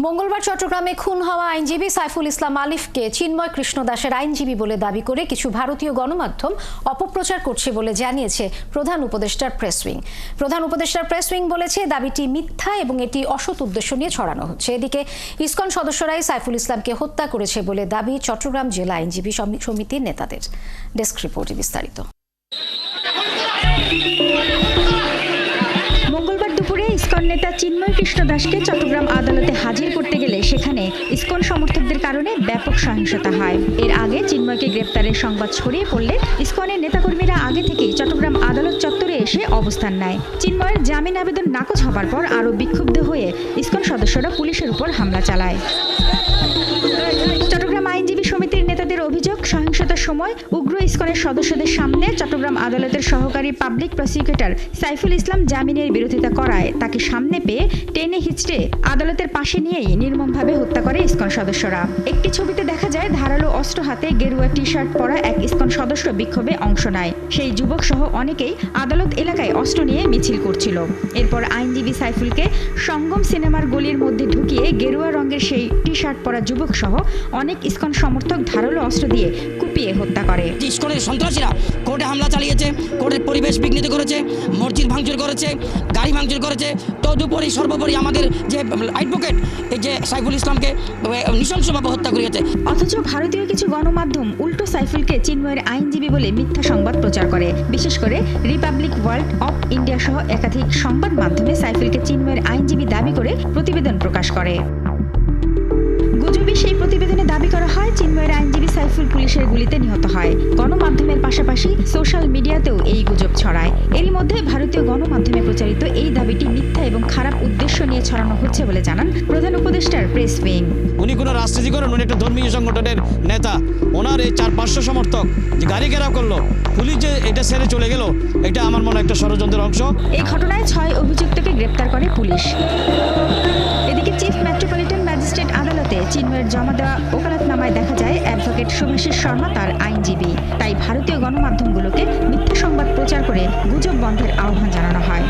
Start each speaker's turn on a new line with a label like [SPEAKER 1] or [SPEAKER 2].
[SPEAKER 1] মঙ্গলবার চট্টগ্রামে খুন হওয়া আইনজীবী সাইফুল ইসলাম আলিফকে চিন্ময় কৃষ্ণ দাসের আইনজীবী বলে দাবি করে কিছু ভারতীয় গণমাধ্যম অপপ্রচার করছে বলে জানিয়েছে প্রধান উপদেষ্টার প্রেস উইং। প্রধান উপদেষ্টার প্রেস উইং বলেছে, দাবিটি মিথ্যা এবং এটি অসৎ উদ্দেশ্য নিয়ে ছড়ানো হচ্ছে। এদিকে ইসকন সদস্যরাই সাইফুল ইসলামকে হত্যা করেছে বলে দাবি চট্টগ্রাম জেলা আইনজীবী সমিতির নেতাদের। ডেস্ক রিপোর্টে বিস্তারিত।
[SPEAKER 2] ইসকন নেতা চিন্ময় কৃষ্ণ দাসকে চট্টগ্রাম আদালতে হাজির করতে গেলে সেখানে ইসকন সমর্থকদের কারণে ব্যাপক সহিংসতা হয়। এর আগে চিন্ময়কে গ্রেপ্তারের সংবাদ ছড়িয়ে পড়লে ইসকনের নেতাকর্মীরা আগে থেকেই চট্টগ্রাম আদালত চত্বরে এসে অবস্থান নেয়। চিন্ময়ের জামিন আবেদন নাকচ হবার পর আরও বিক্ষুব্ধ হয়ে ইসকন সদস্যরা পুলিশের উপর হামলা চালায়। সময় উগ্র ইসকনের সদস্যদের সামনে চট্টগ্রাম আদালতের সহকারী পাবলিক প্রসিকিউটর সাইফুল ইসলাম জামিনের বিরোধিতা করায় তাকে সামনে পেয়ে টেনে হিচড়ে আদালতের পাশে নিয়েই নির্মমভাবে হত্যা করে ইসকন সদস্যরা। একটি ছবিতে দেখা যায় ধারালো অস্ত্র হাতে গেরুয়া টি শার্ট পরা এক ইসকন সদস্য বিক্ষোভে অংশ নেয়। সেই যুবক সহ অনেকেই আদালত এলাকায় অস্ত্র নিয়ে মিছিল করছিল। এরপর আইনজীবী সাইফুলকে সঙ্গম সিনেমার গলির মধ্যে ঢুকিয়ে গেরুয়া রঙের সেই টি শার্ট পরা যুবক সহ অনেক ইসকন সমর্থক ধারালো অস্ত্র দিয়ে কুপিয়ে হত্যা করে।
[SPEAKER 3] ইস্কনের সন্ত্রাসীরা কোর্টে হামলা চালিয়েছে কোর্টের পরিবেশ বিঘ্নিত করেছে মসজিদ ভাঙচুর করেছে গাড়ি ভাঙচুর করেছে। তদুপরি সর্বোপরি আমাদের যে অ্যাডভোকেট এই যে সাইফুল ইসলামকে নৃশংসভাবে হত্যা করিয়েছে।
[SPEAKER 2] অথচ ভারতীয় কিছু গণমাধ্যম উল্টো সাইফুলকে চিন্ময়ের আইনজীবী বলে মিথ্যা সংবাদ প্রচার করে। বিশেষ করে রিপাবলিক ওয়ার্ল্ড অফ ইন্ডিয়া সহ একাধিক সংবাদ মাধ্যমে সাইফুলকে চিন্ময়ের আইনজীবী দাবি করে প্রতিবেদন প্রকাশ করে। গুজবে সেই প্রতিবেদনে দাবি করা হয় চিন্ময়ের সাইফুল পুলিশের গুলিতে নিহত হয়। গণমাধ্যমের পাশাপাশি সোশ্যাল মিডিয়াতেও এই গুজব ছড়ায়। এরই মধ্যে ভারতীয় গণমাধ্যমে প্রচারিত এই দাবিটি মিথ্যা এবং খারাপ উদ্দেশ্য নিয়ে ছড়ানো হচ্ছে বলে জানান প্রধান উপদেষ্টার প্রেস উইং।
[SPEAKER 4] উনি কোনো রাজনীতি করেন উনি একটা ধর্মীয় সংগঠনের নেতা। ওনার এই চার পাঁচশো সমর্থক যে গাড়ি ঘেরাও করল পুলিশ যে এটা ছেড়ে চলে গেল এটা আমার মনে একটা ষড়যন্ত্রের অংশ।
[SPEAKER 2] এই ঘটনায় ছয় অভিযুক্তকে গ্রেপ্তার করে পুলিশ। এদিকে চিফ মেট্রোপলিটন ম্যাজিস্ট্রেট আদালতে চিন্ময়ের জমা দেওয়া অ্যাডভোকেট শুভাশিস শর্মা তার আইনজীবী। তাই ভারতীয় গণমাধ্যমগুলোকে মিথ্যা সংবাদ প্রচার করে গুজব বন্ধের আহ্বান জানানো হয়।